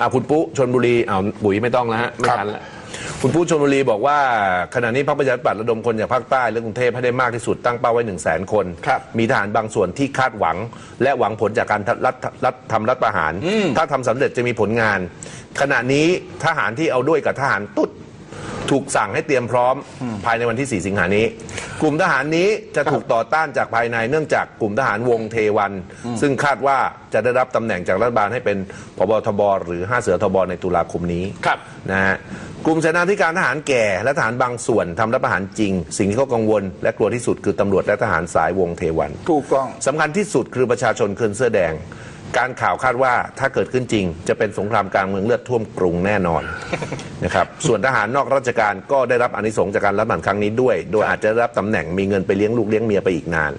อ่าคุณปุ๊ชนบุรีอ้าวปุ๋ยไม่ต้องแล้วฮะไม่ทันแล้วคุณปุ๊ชนบุรีบอกว่าขณะนี้พรรคประชาธิปัตย์ระดมคนจากภาคใต้และกรุงเทพให้ได้มากที่สุดตั้งเป้าไว้1นึ่งแสนคน ครับมีทหารบางส่วนที่คาดหวัง และหวังผลจากการรัฐรัฐทำรัฐประหาร ถ้าทำสำเร็จจะมีผลงาน ขณะนี้ทหารที่เอาด้วยกับทหารตุ๊ด ถูกสั่งให้เตรียมพร้อมภายในวันที่ 4 สิงหานี้ กลุ่มทหารนี้จะถูกต่อต้านจากภายในเนื่องจากกลุ่มทหารวงเทวัน ซึ่งคาดว่าจะได้รับตำแหน่งจากรัฐบาลให้เป็นพบทบหรือ 5 เสือทบในตุลาคมนี้ครับนะฮะกลุ่มเสนาธิการทหารแก่และทหารบางส่วนทำรัฐประหารจริง สิ่งที่เขากังวล และกลัวที่สุดคือตำรวจและทหารสายวงเทวัน ถูกต้องสำคัญที่สุดคือประชาชนคืนเสื้อแดง การข่าวคาดว่าถ้าเกิดขึ้นจริง จะเป็นสงครามกลางเมืองเลือดท่วมกรุงแน่นอน นะครับส่วนทหารนอกราชการก็ได้รับอานิสงส์จากการรับหมันครั้งนี้ด้วย โดยอาจจะได้รับตำแหน่งมีเงินไปเลี้ยงลูกเลี้ยงเมียไปอีกนาน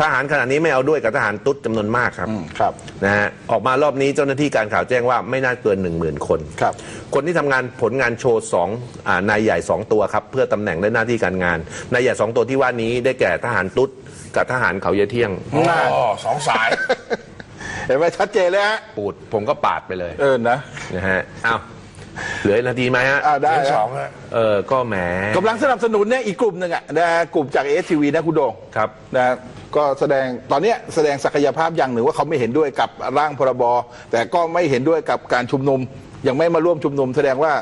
ทหารขณะนี้ไม่เอาด้วยกับทหารตุ๊ดจำนวนมากครับครับ นะฮะออกมารอบนี้เจ้าหน้าที่การข่าวแจ้งว่าไม่น่าเกิน 1 0,000 คน ครับ คนที่ทำงานผลงานโชว์สองอ่านายใหญ่ 2 ตัวครับ เพื่อตำแหน่งและหน้าที่การงาน นายใหญ่ 2 ตัวที่ว่านี้ได้แก่ทหารตุ๊ดกับทหารเขาเยเที่ยง อ๋อสองสาย เห็นไหมชัดเจนเลยฮะปูดผมก็ปาดไปเลยเออนะ นะฮะอ้าวเหลืออกนาทีไหมฮะอ่าได้เดือนฮะสองฮะ เออก็แหมกำลังสนับสนุนเนี่ยอีกกลุ่มหนึ่งอะนะกลุ่มจากเอสทีวีนะคุณโดง ครับ นะก็แสดงตอนเนี้ยแสดงศักยภาพอย่างหนึ่งว่าเขาไม่เห็นด้วยกับร่างพรบแต่ก็ไม่เห็นด้วยกับการชุมนุม ยังไม่มาร่วมชุมนุม แสดงว่า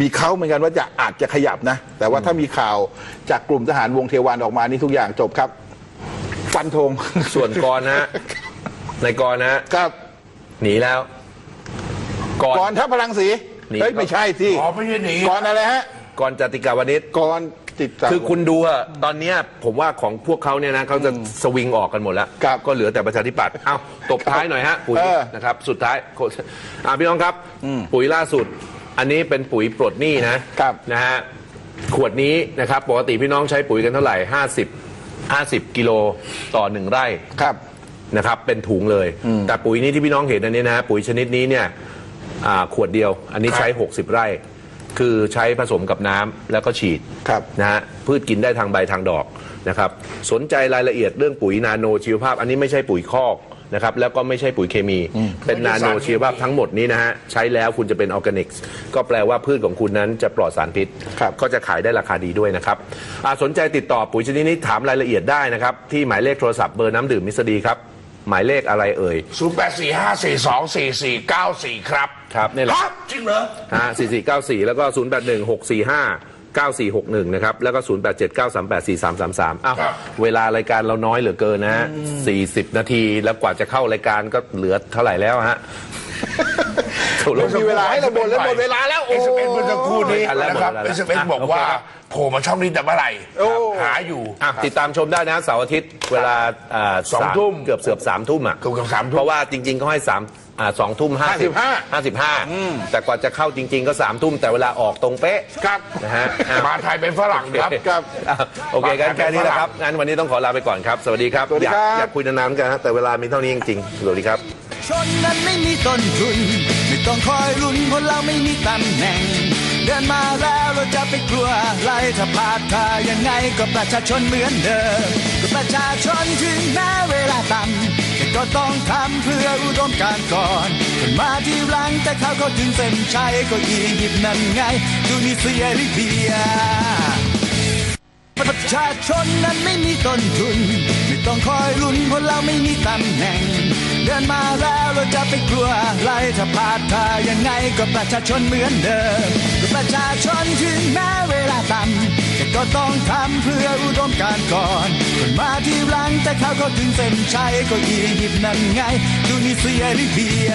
มีเขาเหมือนกันว่าจะอาจจะขยับนะ แต่ว่าถ้ามีข่าวจากกลุ่มทหารวงเทวันออกมานี่ทุกอย่างจบครับ ฟันธง ส่วนกรนะฮะ ในกรนะฮะครับหนีแล้วกรก่อนทัพพลังสีหนีเฮ้ย ไม่ใช่สิอ๋อไม่ใช่หนีก่อนอะไรฮะกรจติกาวนิชก่อนติดตาม คือคุณดูอะตอนเนี้ยผมว่าของพวกเขาเนี่ยนะเขาจะสวิงออกกันหมดแล้ว ครับก็เหลือแต่ประชาธิปัตย์เอ้าตบท้ายหน่อยฮะ ปุ๋ยเออ นะครับ สุดท้ายโคอ่าพี่น้องครับ ปุ๋ยล่าสุด อันนี้เป็นปุ๋ยปลดหนี้นะครับ นะฮะขวดนี้นะครับ ปกติพี่น้องใช้ปุ๋ยกันเท่าไหร่ 50 50 กิโลต่อหนึ่งไร่ ครับ นะครับเป็นถุงเลย แต่ปุ๋ยนี้ที่พี่น้องเห็นอันนี้นะฮะปุ๋ยชนิดนี้เนี่ยอ่าขวดเดียว อันนี้ใช้ 60 ไร่ คือใช้ผสมกับน้ำแล้วก็ฉีดครับนะฮะพืชกินได้ทางใบทางดอกนะครับสนใจรายละเอียดเรื่องปุ๋ยนาโนชีวภาพ อันนี้ไม่ใช่ปุ๋ยคอกนะครับแล้วก็ไม่ใช่ปุ๋ยเคมี เป็นนาโนชีวภาพทั้งหมดนี้นะฮะใช้แล้วคุณจะเป็นออร์แกนิกส์ก็แปลว่าพืชของคุณนั้นจะปลอดสารพิษ ครับ ก็จะขายได้ราคาดีด้วยนะครับอ่าสนใจติดต่อปุ๋ยชนิดนี้ถามรายละเอียดได้นะครับ ที่หมายเลขโทรศัพท์เบอร์น้ำดื่มมิสดีครับ หมายเลขอะไรเอ่ย ศูนย์แปดสี่ห้าสี่สองสี่สี่เก้าสี่ครับครับนี่แหละ ฮะจริงเหรอ ฮะ4494 แล้วก็ 081645 9461 นะครับ แล้วก็ 0879384333อ้าวครับ เวลารายการเราน้อยเหลือเกินนะฮะ40 นาทีแล้วกว่าจะเข้ารายการก็เหลือเท่าไหร่แล้วฮะ ตกลง มีเวลาให้เราบ่นแล้วหมดเวลาแล้วโอ้ เอสเอ็มเมื่อสักครู่นี้ไม่ทันแล้วนะครับหมดเอเวลาสเอ็มอะบอกว่าโอเคครับโผล่มาช่องนี้แต่เมื่อไหร่โอ้ หาอยู่ อะติดตามชมได้นะเสาร์อาทิตย์เวลาอ่าสองทุ่มเกือบเสือบสามทุ่มอะเกือบเกือบสามทุ่มเพราะว่าจริง ๆเขาให้สามอ่าสองทุ่มห้าสิบ55 ห้าสิบห้าแต่กว่าจะเข้าจริง ๆ ก็สามทุ่มแต่เวลาออกตรงเป๊ะ ครับนะฮะอะ มาไทยเป็นฝรั่งครับ ครับ อะโอเคกันแค่นี้แหละครับงั้นวันนี้ต้องขอลาไปก่อนครับ สวัสดีครับสวัสดีอยากครับ อยากคุยนานๆกันฮะแต่เวลามีเท่านี้จริงๆสวัสดีครับ ชนนั้นไม่มีต้นทุน ไม่ต้องคอยลุ้นเพราะเราไม่มีตำแหน่ง เดินมาแล้วเราจะไปกลัวอะไรถ้าพลาดทายังไงก็ประชาชนเหมือนเดิมก็ประชาชนถึงแม้เวลาต่ำแต่ก็ต้องทำเพื่ออุดมการณ์ก่อนคนมาที่หลังแต่เขาก็ถึงเส้นชัยก็อียิปต์นั่นไงดูนิเซียลิเบีย ชาชนนั้นไม่มีต้นทุน ไม่ต้องคอยลุ้นเพราะเราไม่มีตำแหน่ง เดินมาแล้วเราจะไปกลัวอะไรถ้าพลาดท่ายังไงก็ประชาชนเหมือนเดิมก็ประชาชนถึงแม้เวลาต่ำแต่ก็ต้องทำเพื่ออุดมการณ์ก่อนคนมาที่หลังแต่เขาก็ถึงเส้นชัยก็อียิปต์นั่นไงดูนิเซียลิเบีย